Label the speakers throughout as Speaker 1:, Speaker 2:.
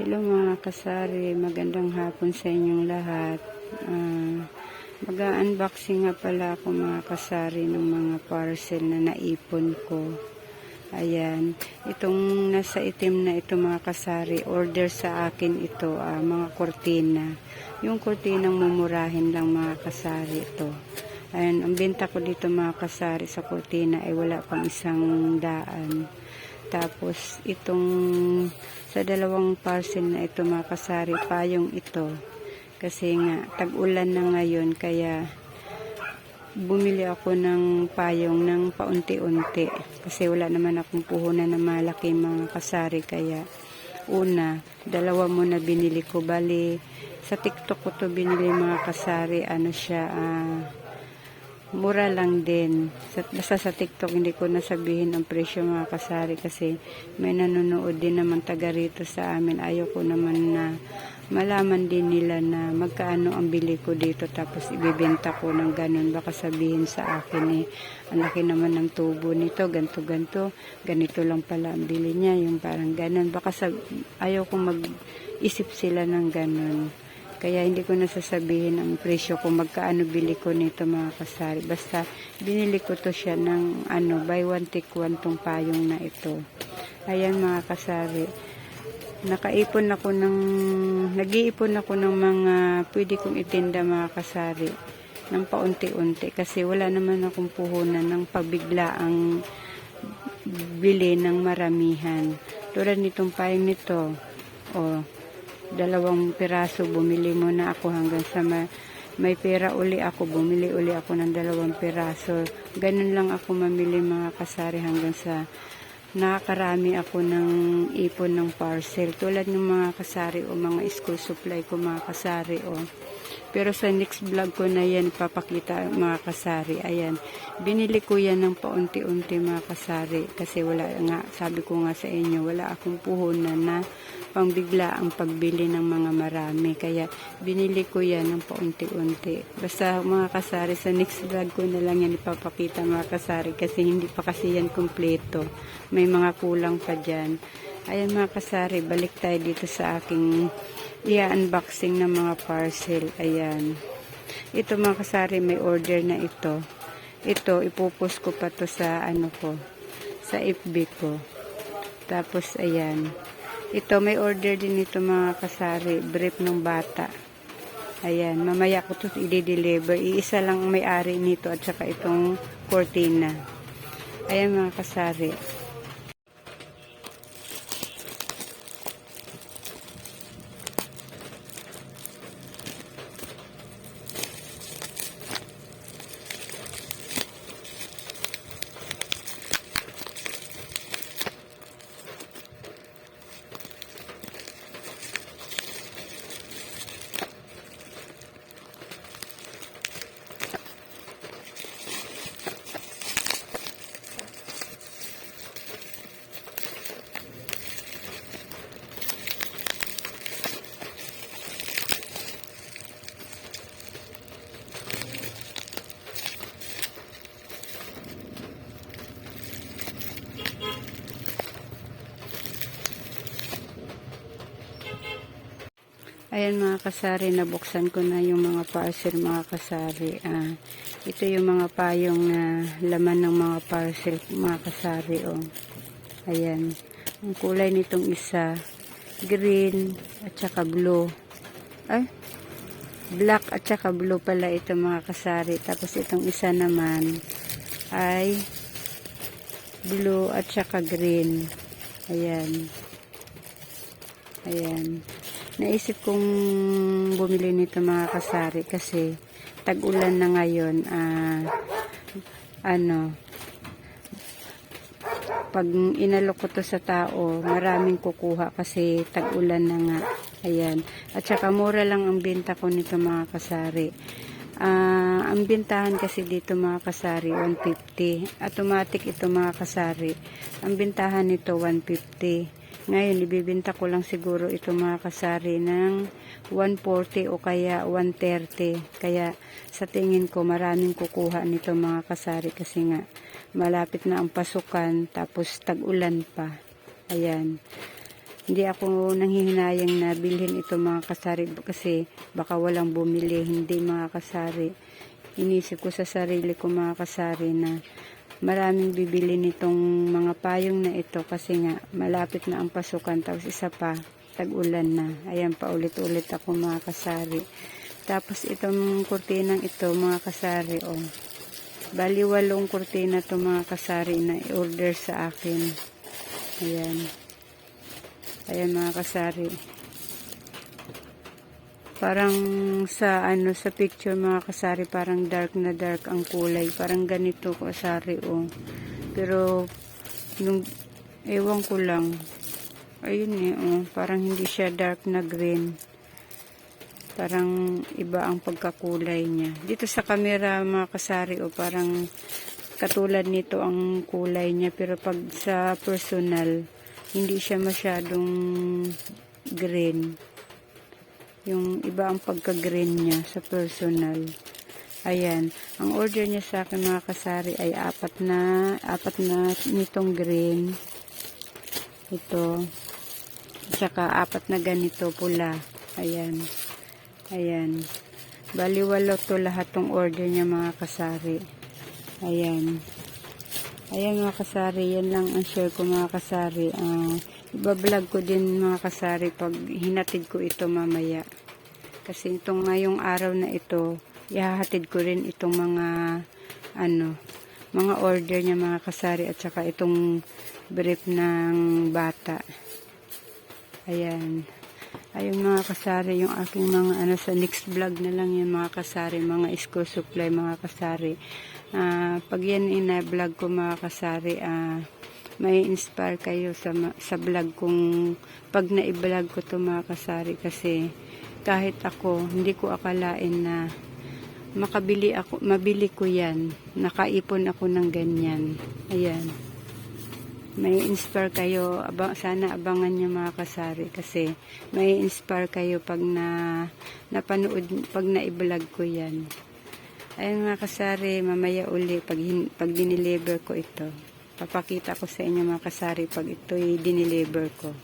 Speaker 1: Hello mga kasari, magandang hapon sa inyong lahat. Ah, Mag-unboxing nga pala ako mga kasari ng mga parcel na naipon ko. Ayan, itong nasa itim na ito mga kasari, order sa akin ito, ah, mga kortina. Yung kortinang mumurahin lang mga kasari ito. Ayan, ang benta ko dito mga kasari sa kortina ay wala pang isang daan. Tapos itong sa dalawang parcel na ito mga kasari, payong ito. Kasi nga, tag-ulan na ngayon, kaya bumili ako ng payong ng paunti-unti. Kasi wala naman akong puhunan na malaki mga kasari, kaya una, dalawa muna binili ko. Bali, sa TikTok ko to binili mga kasari, ano siya, ah, mura lang din. Basta sa TikTok hindi ko nasabihin ang presyo mga kasari kasi may nanonood din naman taga rito sa amin. Ayaw ko naman na malaman din nila na magkaano ang bili ko dito tapos ibibenta ko ng ganun. Baka sabihin sa akin eh, ang laki naman ng tubo nito, ganto ganto ganito lang pala ang bili niya, yung parang ganun. Baka sab- ayaw ko mag-isip sila ng ganun. Kaya hindi ko nasasabihin ang presyo kung magkaano bili ko nito mga kasari. Basta binili ko to siya ng ano, buy one take one tong payong na ito. Ayan mga kasari. Nakaipon ako ng, nag-iipon ako ng mga pwede kong itinda mga kasari ng paunti-unti kasi wala naman akong puhunan ng pabiglaang bili ng maramihan. Tulad nitong payong nito, o dalawang piraso bumili muna ako hanggang sa ma- may pera uli ako, bumili uli ako ng dalawang piraso. Ganun lang ako mamili mga kasari hanggang sa nakakarami ako ng ipon ng parcel. Tulad ng mga kasari o mga school supply ko mga kasari o. Pero sa next vlog ko na yan papakita mga kasari. Ayan, binili ko yan ng paunti-unti mga kasari. Kasi wala nga, sabi ko nga sa inyo, wala akong puhunan na pangbigla ang pagbili ng mga marami. Kaya binili ko yan ng paunti-unti. Basta mga kasari, sa next vlog ko na lang yan ipapakita mga kasari. Kasi hindi pa kasi yan kompleto. May mga kulang pa dyan. Ayan mga kasari, balik tayo dito sa aking i-unboxing ng mga parcel. Ayan. Ito mga kasari, may order na ito. Ito, ipupus ko pa to sa ano ko, sa FB ko. Tapos, ayan. Ito, may order din ito mga kasari, brief ng bata. Ayan, mamaya ko to i-deliver. Iisa lang ang may-ari nito at saka itong cortina. Ayan mga kasari. Ayan mga kasari, nabuksan ko na yung mga parcel mga kasari. Ah, ito yung mga payong na laman ng mga parcel mga kasari. Oh. Ayan. Ang kulay nitong isa, green at saka blue. Ay, black at saka blue pala ito mga kasari. Tapos itong isa naman ay blue at saka green. Ayan. Ayan. Naisip kong bumili nito mga kasari kasi tag-ulan na ngayon. Ah, ano, pag inalok ko to sa tao, maraming kukuha kasi tag-ulan na nga. Ayan. At saka mura lang ang benta ko nito mga kasari. Ah, ang bintahan kasi dito mga kasari 150. Automatic ito mga kasari. Ang bintahan nito 150. Ngayon, ibibinta ko lang siguro ito mga kasari ng 140 o kaya 130. Kaya sa tingin ko maraming kukuha nito mga kasari kasi nga malapit na ang pasukan tapos tag-ulan pa. Ayan. hindi ako nanghihinayang na bilhin ito mga kasari kasi baka walang bumili. Hindi mga kasari. Inisip ko sa sarili ko mga kasari na maraming bibili nitong mga payong na ito kasi nga malapit na ang pasukan tapos isa pa tag-ulan na. Ayan pa ulit-ulit ako mga kasari. Tapos itong kurtinang ito mga kasari oh. Bali walong kurtina to mga kasari na i-order sa akin. Ayan. Ayan mga kasari. Parang sa ano sa picture mga kasari parang dark na dark ang kulay. Parang ganito kasari oh. Pero nung ewan ko lang. Ayun eh oh, parang hindi siya dark na green. Parang iba ang pagkakulay niya. Dito sa camera mga kasari oh, parang katulad nito ang kulay niya pero pag sa personal hindi siya masyadong green. Yung iba ang pagka-green niya sa personal. Ayan. Ang order niya sa akin mga kasari ay apat na, apat na nitong green. Ito. Tsaka apat na ganito pula. Ayan. Ayan. Baliwalo to lahat tong order niya mga kasari. Ayan. Ayan mga kasari, yan lang ang share ko mga kasari. Ah, ibablog ko din mga kasari pag hinatid ko ito mamaya. Kasi itong ngayong araw na ito, ihahatid ko rin itong mga ano, mga order niya mga kasari at saka itong brief ng bata. Ayan. Ayun mga kasari, yung aking mga ano sa next vlog na lang yung mga kasari, mga school supply mga kasari. Ah, pag yan ina-vlog ko mga kasari, ah, may inspire kayo sa, sa vlog kung pag na-vlog ko to mga kasari. Kasi kahit ako, hindi ko akalain na makabili ako, mabili ko yan. Nakaipon ako ng ganyan. Ayan. May inspire kayo. Abang, sana abangan nyo mga kasari. Kasi may inspire kayo pag na napanood pag na-vlog ko yan. Ayun mga kasari. Mamaya uli pag, pag diniliver ko ito papakita ko sa inyo mga kasari pag ito diniliver ko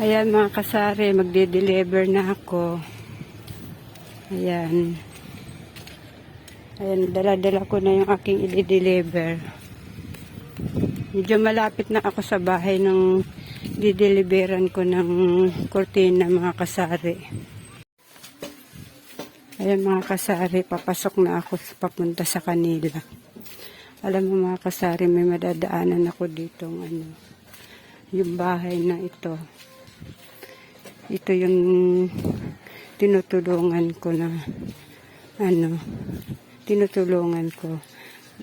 Speaker 1: ayan mga kasari magde-deliver na ako ayan ayan dala-dala ko na yung aking i-deliver Medyo malapit na ako sa bahay ng dideliveran ko ng kurtina mga kasari. Ayan mga kasari, papasok na ako papunta sa kanila. Alam mo mga kasari, may madadaanan ako dito ano, yung bahay na ito. Ito yung tinutulungan ko na ano, tinutulungan ko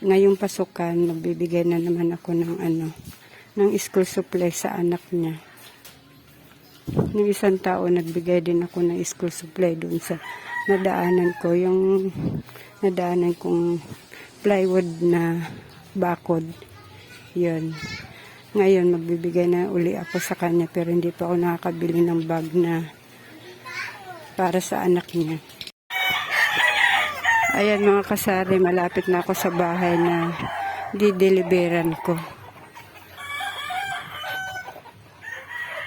Speaker 1: ngayong pasukan, magbibigay na naman ako ng ano, ng school supply sa anak niya. Ng isang tao, nagbigay din ako ng school supply doon sa nadaanan ko, yung nadaanan kong plywood na bakod. Yun. Ngayon, magbibigay na uli ako sa kanya, pero hindi pa ako nakakabili ng bag na para sa anak niya. Ayan mga kasari, malapit na ako sa bahay na dideliveran ko.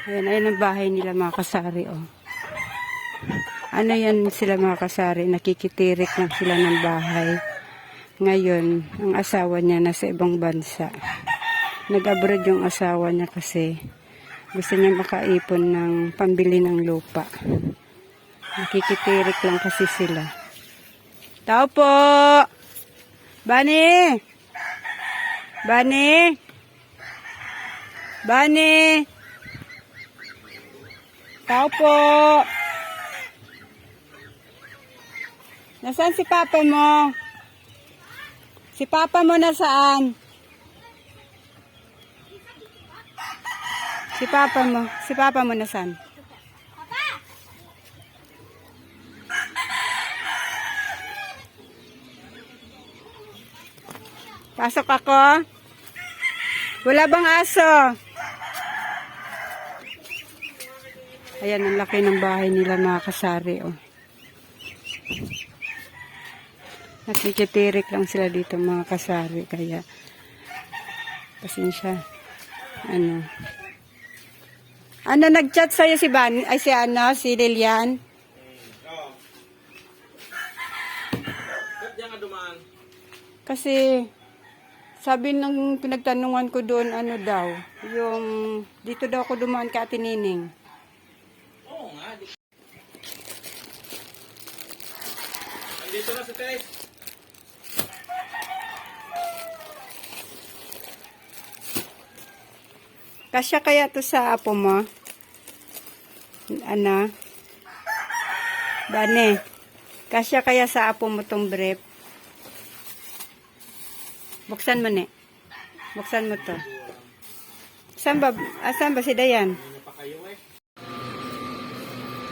Speaker 1: Ayan, ayan ang bahay nila mga kasari, oh. Ano yan sila mga kasari, nakikitirik lang sila ng bahay. Ngayon, ang asawa niya nasa ibang bansa. Nag-abroad yung asawa niya kasi gusto niya makaipon ng pambili ng lupa. Nakikitirik lang kasi sila. Tao po. Bani. Bani. Bani. Tao po. Nasaan si papa mo? Si papa mo nasaan? Si papa mo. Si papa mo nasaan? Pasok ako. Wala bang aso? Ayan, ang laki ng bahay nila mga kasari, oh. Nakikitirik lang sila dito mga kasari, kaya pasensya. Ano, Ano nag-chat sa'yo si Ban, ay si ano, si Lilian? Kasi sabi nung pinagtanungan ko doon, ano daw, yung dito daw ako dumaan ka Ate Nining.
Speaker 2: Oo nga. Di... Andito na si Tess.
Speaker 1: Kasya kaya to sa apo mo? Ano? Bane, kasya kaya sa apo mo tong brief? Buksan mo ne. Buksan mo to. Saan ba, asan ba si Dayan?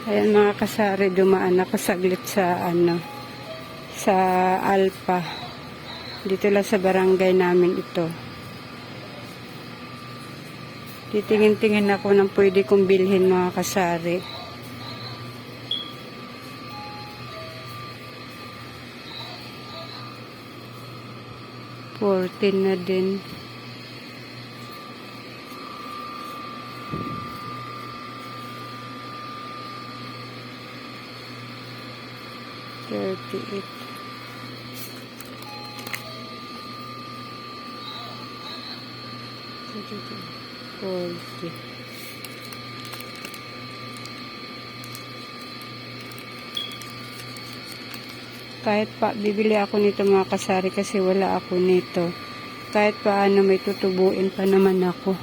Speaker 1: Ayan mga kasari, dumaan ako saglit sa ano, sa Alpa. Dito lang sa barangay namin ito. Titingin-tingin ako ng pwede kong bilhin mga kasari. Fourteen na din. Thirty-eight. Forty. Kahit pa, bibili ako nito mga kasari kasi wala ako nito. Kahit paano may tutubuin pa naman ako.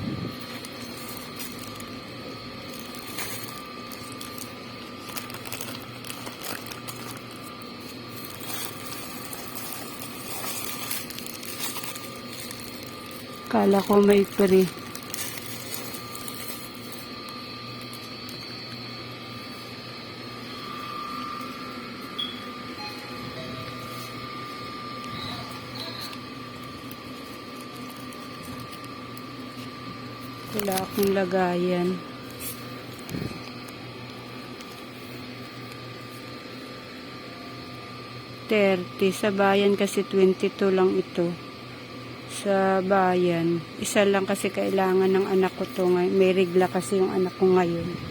Speaker 1: Kala ko may free. Wala akong lagayan. Thirty. Sa bayan kasi 22 lang ito. Sa bayan. Isa lang kasi kailangan ng anak ko to ngayon. May regla kasi yung anak ko ngayon.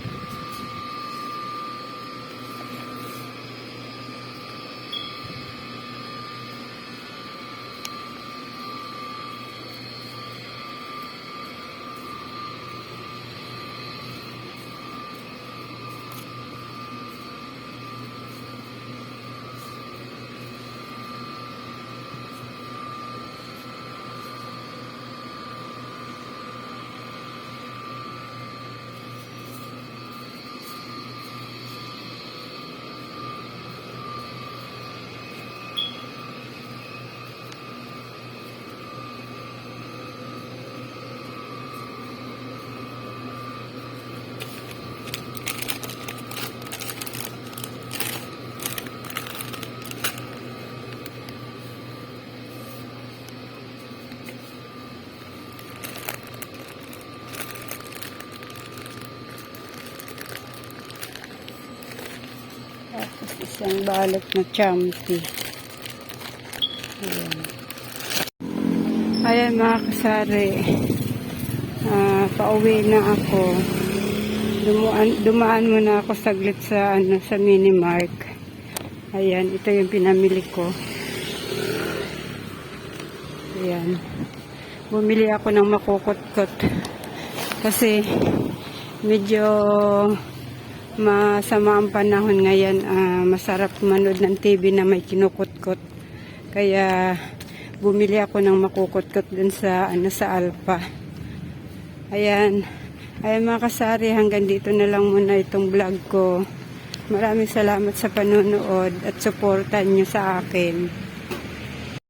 Speaker 1: Tapos isang balot na champi. Ayan. Ayan mga kasari. Ah, pauwi na ako. Dumaan, dumaan muna ako saglit sa ano sa mini-mark. Ayan, ito yung pinamili ko. Ayan. Bumili ako ng makukot-kot. Kasi medyo masama ang panahon ngayon. ah, masarap manood ng TV na may kinukot-kot. Kaya bumili ako ng makukot-kot dun sa, ano, sa Alpa. Ayan. Ayan mga kasari, hanggang dito na lang muna itong vlog ko. Maraming salamat sa panonood at suportan nyo sa akin.